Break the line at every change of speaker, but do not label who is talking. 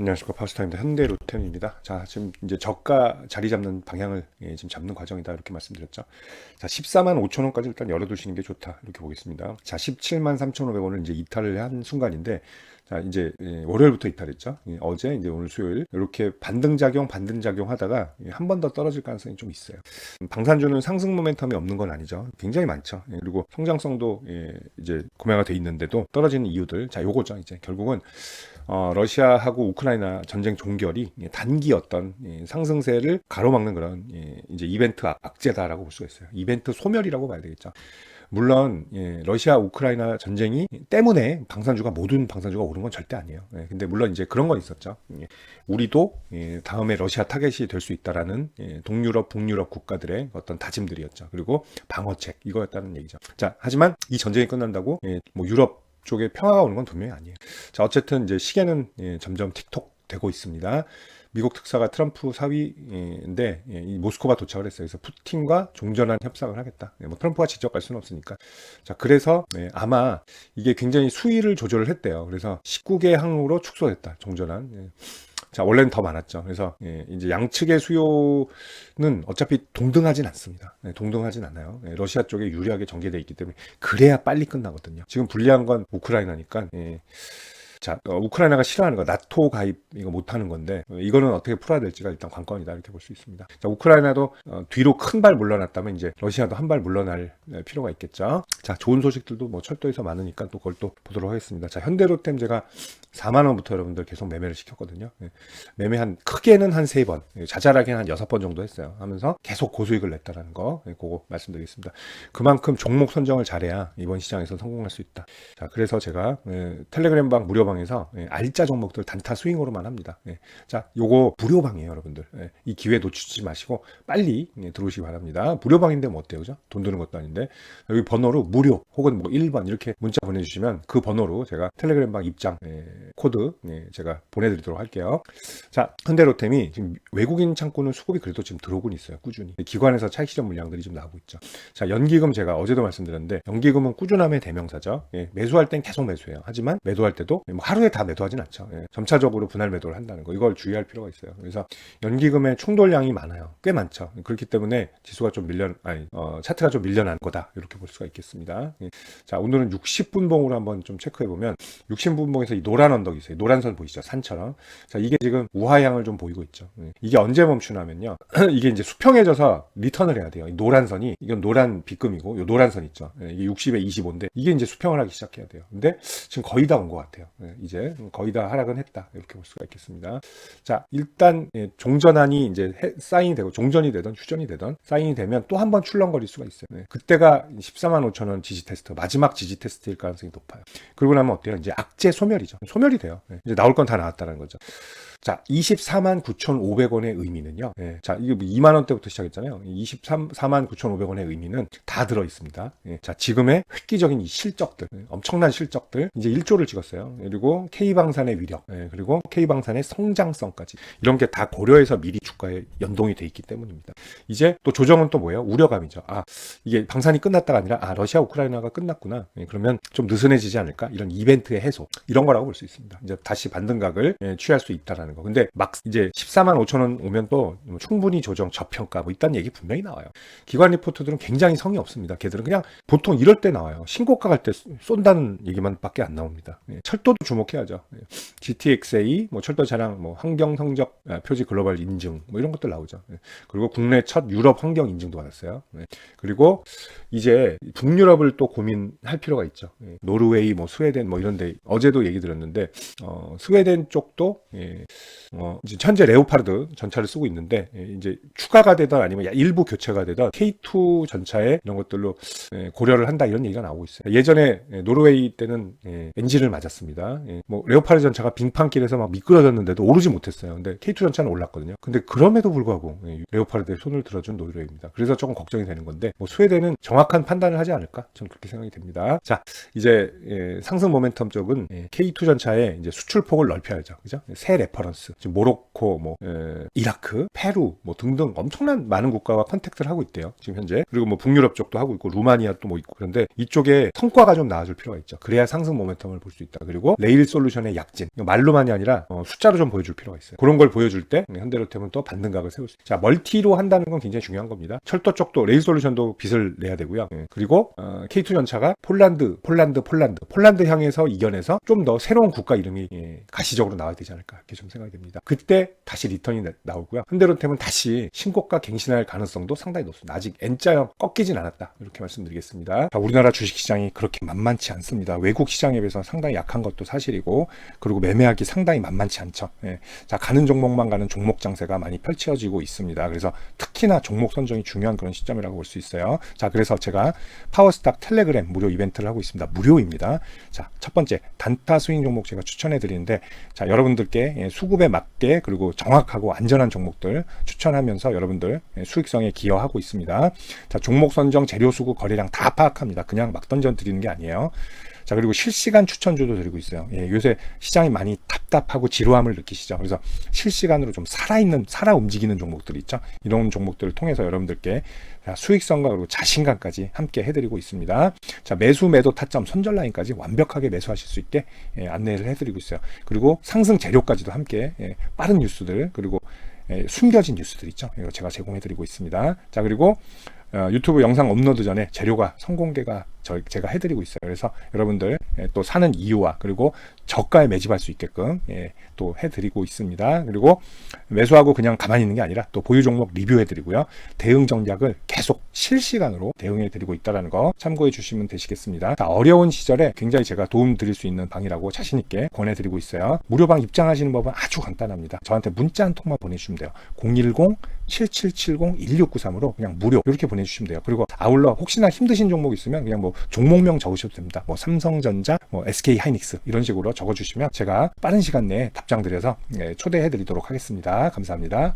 안녕하십니까 파스타입니다. 현대 로템입니다. 자 지금 이제 저가 자리 잡는 방향을 예, 지금 잡는 과정이다 이렇게 말씀드렸죠. 자 14만 5천 원까지 일단 열어두시는 게 좋다 이렇게 보겠습니다. 자 17만 3,500원을 이제 이탈을 한 순간인데 자 이제 예, 월요일부터 이탈했죠. 예, 어제 이제 오늘 수요일 이렇게 반등 작용 반등 작용 하다가 예, 한번 더 떨어질 가능성이 좀 있어요. 음, 방산주는 상승 모멘텀이 없는 건 아니죠. 굉장히 많죠. 예, 그리고 성장성도 예, 이제 고매가 돼 있는데도 떨어지는 이유들 자 요거죠. 이제 결국은 어, 러시아하고 우크라이나 전쟁 종결이 예, 단기 어떤 예, 상승세를 가로막는 그런 예, 이제 이벤트 악- 악재다라고 볼 수가 있어요. 이벤트 소멸이라고 봐야 되겠죠. 물론 예, 러시아 우크라이나 전쟁이 때문에 방산주가 모든 방산주가 오른 건 절대 아니에요. 예, 근데 물론 이제 그런 건 있었죠. 예, 우리도 예, 다음에 러시아 타겟이 될 수 있다라는 예, 동유럽, 북유럽 국가들의 어떤 다짐들이었죠. 그리고 방어책 이거였다는 얘기죠. 자, 하지만 이 전쟁이 끝난다고 예, 뭐 유럽 쪽에 평화가 오는 건 분명히 아니에요. 자, 어쨌든 이제 시계는 예, 점점 틱톡 되고 있습니다. 미국 특사가 트럼프 사위인데 예, 이 모스크바 도착을 했어요. 그래서 푸틴과 종전한 협상을 하겠다. 예, 뭐 트럼프가 직접 갈 수는 없으니까. 자, 그래서 예, 아마 이게 굉장히 수위를 조절을 했대요. 그래서 19개 항으로 축소됐다. 종전한. 예. 자, 원래는 더 많았죠. 그래서 예, 이제 양측의 수요는 어차피 동등하진 않습니다. 예, 동등하진 않아요. 예, 러시아 쪽에 유리하게 전개돼 있기 때문에 그래야 빨리 끝나거든요. 지금 불리한 건 우크라이나니까. 예. 자, 어, 우크라이나가 싫어하는 거, 나토 가입 이거 못하는 건데 어, 이거는 어떻게 풀어야 될지가 일단 관건이다 이렇게 볼 수 있습니다. 자, 우크라이나도 어, 뒤로 큰 발 물러났다면 이제 러시아도 한 발 물러날 에, 필요가 있겠죠. 자, 좋은 소식들도 뭐 철도에서 많으니까 또 그걸 또 보도록 하겠습니다. 자, 현대로템 제가 4만 원부터 여러분들 계속 매매를 시켰거든요. 예, 매매 한 크게는 한 세 번, 예, 자잘하게 한 여섯 번 정도 했어요. 하면서 계속 고수익을 냈다라는 거, 예, 그거 말씀드리겠습니다. 그만큼 종목 선정을 잘해야 이번 시장에서 성공할 수 있다. 자, 그래서 제가 예, 텔레그램 방 무료 방 에서 예, 알짜 종목들 단타 스윙으로만 합니다. 예. 자, 요거 무료방이에요, 여러분들. 예, 이 기회 놓치지 마시고 빨리 예, 들어오시기 바랍니다. 무료방인데 뭐 어때요, 그죠? 돈 드는 것도 아닌데 여기 번호로 무료 혹은 뭐 1번 이렇게 문자 보내주시면 그 번호로 제가 텔레그램방 입장 예, 코드 예, 제가 보내드리도록 할게요. 자, 현대로템이 지금 외국인 창고는 수급이 그래도 지금 들어오곤 있어요. 꾸준히. 기관에서 차익 실현 물량들이 좀 나오고 있죠. 자, 연기금 제가 어제도 말씀드렸는데 연기금은 꾸준함의 대명사죠. 예, 매수할 땐 계속 매수해요. 하지만 매도할 때도 뭐 하루에 다 매도하진 않죠. 예, 점차적으로 분할 매도를 한다는 거. 이걸 주의할 필요가 있어요. 그래서 연기금의 충돌량이 많아요. 꽤 많죠. 그렇기 때문에 지수가 좀 밀려 아니 어, 차트가 좀 밀려난 거다. 이렇게 볼 수가 있겠습니다. 예. 자, 오늘은 60분봉으로 한번 좀 체크해 보면 60분봉에서 이 노란 언덕이 있어요. 노란 선 보이시죠? 산처럼. 자, 이게 지금 우하향을 좀 보이고 있죠. 예. 이게 언제 멈추냐면요. 이게 이제 수평해져서 리턴을 해야 돼요. 이 노란 선이 이건 노란 빗금이고 요 노란 선 있죠. 예, 이게 60에 25인데 이게 이제 수평을 하기 시작해야 돼요. 근데 지금 거의 다 온 것 같아요. 예, 이제 거의 다 하락은 했다. 이렇게 볼 수가 있겠습니다. 자, 일단 예, 종전안이 이제 해- 사인이 되고 종전이 되던 휴전이 되던 사인이 되면 또 한 번 출렁거릴 수가 있어요. 네, 그때가 14만 5천 원 지지 테스트 마지막 지지 테스트일 가능성이 높아요. 그러고 나면 어때요? 이제 악재 소멸이죠. 소멸이 돼요. 네, 이제 나올 건 다 나왔다는 거죠. 자, 24만 9,500원의 의미는요. 예, 자, 이게 뭐 2만 원대부터 시작했잖아요. 24만 9,500원의 의미는 다 들어 있습니다. 예, 자, 지금의 획기적인 이 실적들, 예, 엄청난 실적들, 이제 1조를 찍었어요. 그리고 K방산의 위력, 예, 그리고 K방산의 성장성까지 이런 게 다 고려해서 미리 주가에 연동이 돼 있기 때문입니다. 이제 또 조정은 또 뭐예요? 우려감이죠. 아, 이게 방산이 끝났다가 아니라 아, 러시아 우크라이나가 끝났구나. 예, 그러면 좀 느슨해지지 않을까? 이런 이벤트의 해소 이런 거라고 볼 수 있습니다. 이제 다시 반등각을 예, 취할 수 있다라는 거. 근데 막 이제 14만 5천 원 오면 또뭐 충분히 조정 저평가 뭐 이딴 얘기 분명히 나와요. 기관 리포트들은 굉장히 성의 없습니다. 걔들은 그냥 보통 이럴 때 나와요. 신고가 갈 때 쏜다는 얘기만 밖에 안 나옵니다. 예, 철도도 주목해야죠. 예, GTXA, 뭐 철도 차량, 뭐 환경 성적 아, 표지 글로벌 인증, 뭐 이런 것들 나오죠. 예, 그리고 국내 첫 유럽 환경 인증도 받았어요. 예, 그리고 이제 북유럽을 또 고민할 필요가 있죠. 예, 노르웨이, 뭐 스웨덴, 뭐 이런 데 어제도 얘기 드렸는데 어, 스웨덴 쪽도 예, 어, 이제 현재 레오파르드 전차를 쓰고 있는데 예, 이제 추가가 되던 아니면 일부 교체가 되던 K2 전차에 이런 것들로 예, 고려를 한다 이런 얘기가 나오고 있어요. 예전에 예, 노르웨이 때는 예, 엔진을 맞았습니다. 예, 뭐 레오파르드 전차가 빙판길에서 막 미끄러졌는데도 오르지 못했어요. 근데 K2 전차는 올랐거든요. 근데 그럼에도 불구하고 예, 레오파르드에 손을 들어준 노르웨이입니다. 그래서 조금 걱정이 되는 건데 뭐 스웨덴은 정확한 판단을 하지 않을까? 저는 그렇게 생각이 됩니다. 자, 이제 예, 상승 모멘텀 쪽은 예, K2 전차의 이제 수출폭을 넓혀야죠. 그죠? 새 레퍼런스 인슈런스, 지금 모로코, 뭐 에, 이라크, 페루, 뭐 등등 엄청난 많은 국가와 컨택트를 하고 있대요. 지금 현재 그리고 뭐 북유럽 쪽도 하고 있고 루마니아 또뭐 있고 그런데 이쪽에 성과가 좀 나와줄 필요가 있죠. 그래야 상승 모멘텀을 볼 수 있다. 그리고 레일 솔루션의 약진 말로만이 아니라 어, 숫자로 좀 보여줄 필요가 있어요. 그런 걸 보여줄 때 현대로템은 또 반등각을 세울 수 있어요. 자 멀티로 한다는 건 굉장히 중요한 겁니다. 철도 쪽도 레일 솔루션도 빚을 내야 되고요. 예, 그리고 어, K2 전차가 폴란드, 폴란드, 폴란드, 폴란드 향해서 이겨내서 좀 더 새로운 국가 이름이 예, 가시적으로 나와야 되지 않을까 이렇게 좀 생각 이 됩니다. 그때 다시 리턴이 나- 나오고요. 현대로템은 다시 신고가 갱신할 가능성도 상당히 높습니다. 아직 N자형 꺾이진 않았다 이렇게 말씀드리겠습니다. 자, 우리나라 주식시장이 그렇게 만만치 않습니다. 외국 시장에 비해서 상당히 약한 것도 사실이고 그리고 매매하기 상당히 만만치 않죠. 예. 자 가는 종목만 가는 종목 장세가 많이 펼쳐지고 있습니다. 그래서 특히나 종목 선정이 중요한 그런 시점이라고 볼 수 있어요. 자 그래서 제가 파워스탁 텔레그램 무료 이벤트를 하고 있습니다. 무료입니다. 자 첫 번째 단타 스윙 종목 제가 추천해 드리는데 자 여러분들께 예, 수급에 맞게 그리고 정확하고 안전한 종목들 추천하면서 여러분들 예, 수익성에 기여하고 있습니다. 자 종목 선정 재료 수급 거래량 다 파악합니다. 그냥 막 던져 드리는 게 아니에요. 자 그리고 실시간 추천주도 드리고 있어요. 예, 요새 시장이 많이 답답하고 지루함을 느끼시죠. 그래서 실시간으로 좀 살아있는 살아 움직이는 종목들 있죠. 이런 종목들을 통해서 여러분들께 자, 수익성과 그리고 자신감까지 함께 해드리고 있습니다. 자 매수 매도 타점 손절 라인까지 완벽하게 매수하실 수 있게 예, 안내를 해드리고 있어요. 그리고 상승 재료까지도 함께 예, 빠른 뉴스들 그리고 예, 숨겨진 뉴스들 있죠. 이거 제가 제공해드리고 있습니다. 자 그리고 어, 유튜브 영상 업로드 전에 재료가 선공개가 저, 제가 해드리고 있어요. 그래서 여러분들 예, 또 사는 이유와 그리고 저가에 매집할 수 있게끔 예, 또 해드리고 있습니다. 그리고 매수하고 그냥 가만히 있는 게 아니라 또 보유 종목 리뷰해드리고요. 대응 전략을 계속 실시간으로 대응해드리고 있다는 거 참고해 주시면 되시겠습니다. 자, 어려운 시절에 굉장히 제가 도움 드릴 수 있는 방이라고 자신있게 권해드리고 있어요. 무료방 입장하시는 법은 아주 간단합니다. 저한테 문자 한 통만 보내주시면 돼요. 010-7770-1693으로 그냥 무료 이렇게 보내주시면 돼요. 그리고 아울러 혹시나 힘드신 종목 있으면 그냥 뭐 종목명 적으셔도 됩니다. 뭐 삼성전자, 뭐 SK 하이닉스 이런 식으로 적어주시면 제가 빠른 시간 내에 답장 드려서 예, 초대해 드리도록 하겠습니다. 감사합니다.